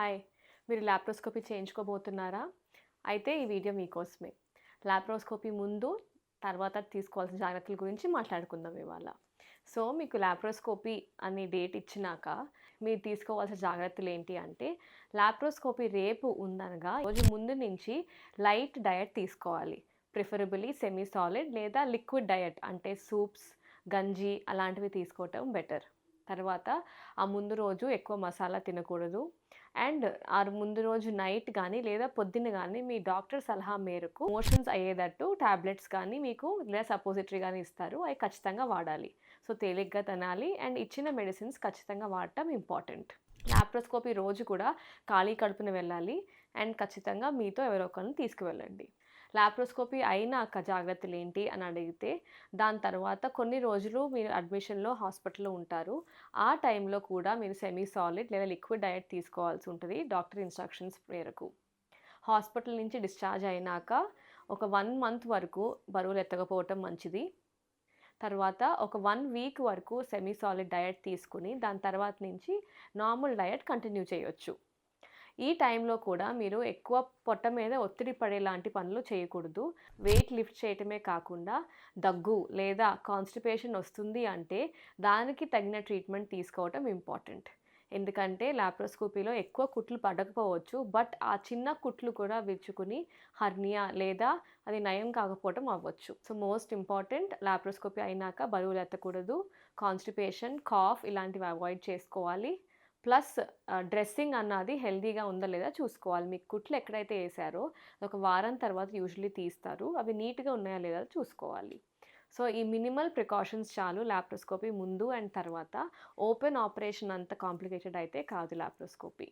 Hi. మీరు laparoscopy చేయించుకోబోతున్నారా? అయితే ఈ వీడియో మీకోసమే. ల్యాప్రోస్కోపీ ముందు తర్వాత తీసుకోవాల్సిన జాగ్రత్తల గురించి మాట్లాడుకుందాం ఇవాళ. సో మీకు ల్యాప్రోస్కోపీ అనే డేట్ ఇచ్చినాక మీరు తీసుకోవాల్సిన జాగ్రత్తలు ఏంటి అంటే ల్యాప్రోస్కోపీ రేపు ఉందనగా రోజు ముందు నుంచి లైట్ డయట్ తీసుకోవాలి. ప్రిఫరబుల్లీ సెమీ సాలిడ్ లేదా లిక్విడ్ డయట్ అంటే సూప్స్ గంజి అలాంటివి తీసుకోవటం బెటర్. తర్వాత ఆ ముందు రోజు ఎక్కువ మసాలా తినకూడదు. అండ్ ఆ ముందు రోజు నైట్ కానీ లేదా పొద్దున్న కానీ మీ డాక్టర్ సలహా మేరకు మోషన్స్ అయ్యేటట్టు టాబ్లెట్స్ కానీ మీకు లేదా సపోజిటరీ కానీ ఇస్తారు. అవి ఖచ్చితంగా వాడాలి. సో తేలిగ్గా తినాలి. అండ్ ఇచ్చిన మెడిసిన్స్ ఖచ్చితంగా వాడటం ఇంపార్టెంట్. లాప్రోస్కోపీ రోజు కూడా ఖాళీ కడుపున వెళ్ళాలి. అండ్ ఖచ్చితంగా మీతో ఎవరో ఒకరిని తీసుకువెళ్ళండి. లాప్రోస్కోపీ అయినాక జాగ్రత్తలు ఏంటి అని అడిగితే దాని తర్వాత కొన్ని రోజులు మీరు అడ్మిషన్లో హాస్పిటల్లో ఉంటారు. ఆ టైంలో కూడా మీరు సెమీ సాలిడ్ లేదా లిక్విడ్ డయట్ తీసుకోవాల్సి ఉంటుంది డాక్టర్ ఇన్స్ట్రక్షన్స్ మేరకు. హాస్పిటల్ నుంచి డిశ్చార్జ్ అయినాక ఒక వన్ మంత్ వరకు బరువులు ఎత్తకపోవటం మంచిది. తర్వాత ఒక వన్ వీక్ వరకు సెమీ సాలిడ్ డయట్ తీసుకుని దాని తర్వాత నుంచి నార్మల్ డయట్ కంటిన్యూ చేయొచ్చు. ఈ టైంలో కూడా మీరు ఎక్కువ పొట్ట మీద ఒత్తిడి పడేలాంటి పనులు చేయకూడదు. వెయిట్ లిఫ్ట్ చేయటమే కాకుండా దగ్గు లేదా కాన్స్టిపేషన్ వస్తుంది అంటే దానికి తగిన ట్రీట్మెంట్ తీసుకోవటం ఇంపార్టెంట్. ఎందుకంటే లాప్రోస్కోపీలో ఎక్కువ కుట్లు పడకపోవచ్చు. బట్ ఆ చిన్న కుట్లు కూడా విరుచుకుని హర్నియా లేదా అది నయం కాకపోవటం అవ్వచ్చు. సో మోస్ట్ ఇంపార్టెంట్ లాప్రోస్కోపీ అయినాక బరువులు ఎత్తకూడదు కాన్స్టిపేషన్ కాఫ్ ఇలాంటివి అవాయిడ్ చేసుకోవాలి. ప్లస్ డ్రెస్సింగ్ అన్నది హెల్దీగా ఉందా లేదా చూసుకోవాలి. మీకు కుట్లు ఎక్కడైతే వేసారో ఒక వారం తర్వాత యూజువలీ తీస్తారు. అవి నీట్గా ఉన్నాయా లేదా చూసుకోవాలి. సో ఈ మినిమల్ ప్రికాషన్స్ చాలు. ల్యాప్రోస్కోపీ ముందు అండ్ తర్వాత ఓపెన్ ఆపరేషన్ అంత కాంప్లికేటెడ్ అయితే కాదు ల్యాప్రోస్కోపీ